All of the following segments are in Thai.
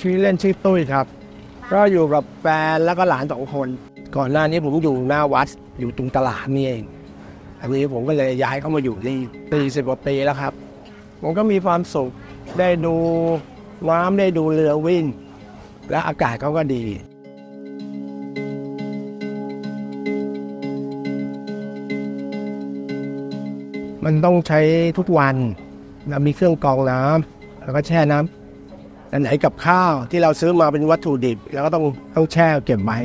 ชื่อเล่นชื่อตุ้ยครับก็อยู่กับแฟนแล้วก็หลานสองคน ก่อนหน้านี้ผมอยู่หน้าวัดอยู่ตรงตลาดนี่เองอันนี้ผมก็เลยย้ายเข้ามาอยู่นี่ปีสิบกว่าปีแล้วครับ ผมก็มีความสุขได้ดูน้ำได้ดูเรือวิ่ง และอากาศเขาก็ดีมันต้องใช้ทุกวันเรามีเครื่องกรองน้ำแล้วก็แช่น้ำ อันไหนกับข้าวที่เราซื้อมาเป็นวัตถุดิบแล้วก็ต้องต้องแช่เก็บไว้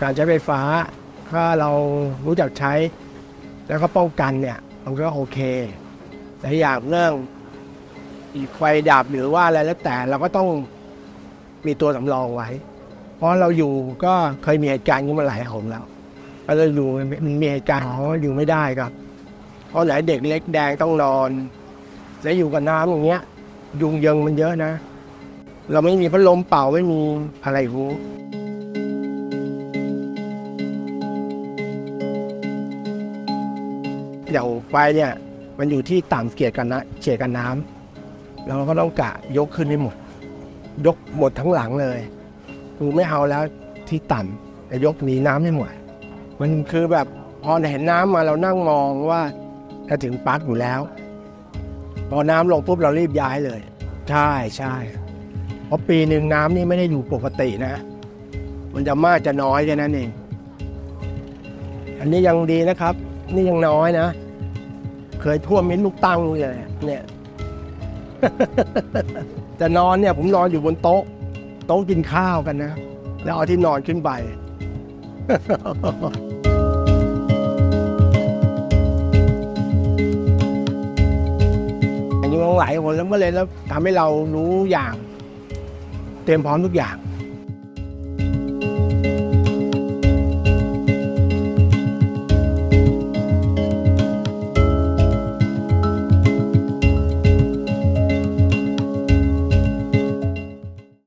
การใช้ไฟฟ้าถ้าเรารู้จักใช้ แล้วก็ป้องกันเนี่ยมันก็โอเคแต่อย่างเรื่องอีกไฟดับหรือว่าอะไรแล้วแต่เราก็ต้องมีตัวสำรองไว้ เพราะเราอยู่ก็เคยมีเหตุการณ์นี้มาหลายหนแล้วก็เลยอยู่มันมีเหตุการณ์อ๋ออยู่ไม่ได้ครับ เพราะไหนเด็กเล็กแดงต้องนอน แล้วอยู่กับน้ำอย่างเงี้ย ยุงเยิงมันเยอะนะ เราไม่มีพัดลมเป่าไม่มีอะไรรู้อย่างไฟเนี่ย มันอยู่ที่ต่ำเกียดกันนะเฉียดกันน้ำเราก็ต้องกะยกขึ้นให้หมด ยกหมดทั้งหลังเลยคือไม่เอาแล้วที่ต่ำแต่ยกหนีน้ำให้หมดมันคือแบบพอเห็นน้ำมาเรานั่งมองว่า จะถึงปลั๊กอยู่แล้ว พอน้ำลงปุ๊บเรารีบย้ายเลย ใช่ใช่เพราะปีหนึ่งน้ำนี่ไม่ได้อยู่ปกตินะ มันจะมากจะน้อยแค่นั้นเอง อันนี้ยังดีนะครับ นี่ยังน้อยนะ เคยท่วมมิ้นลูกตั้งเลยเนี่ยแต่นอนเนี่ยผมนอนอยู่บนโต๊ะ โต๊ะกินข้าวกันนะ แล้วเอาที่นอนขึ้นไป อาหลายคนแล้วเมื่อเลยแล้วทำให้เรารู้อย่าง เตรียมพร้อมทุกอย่าง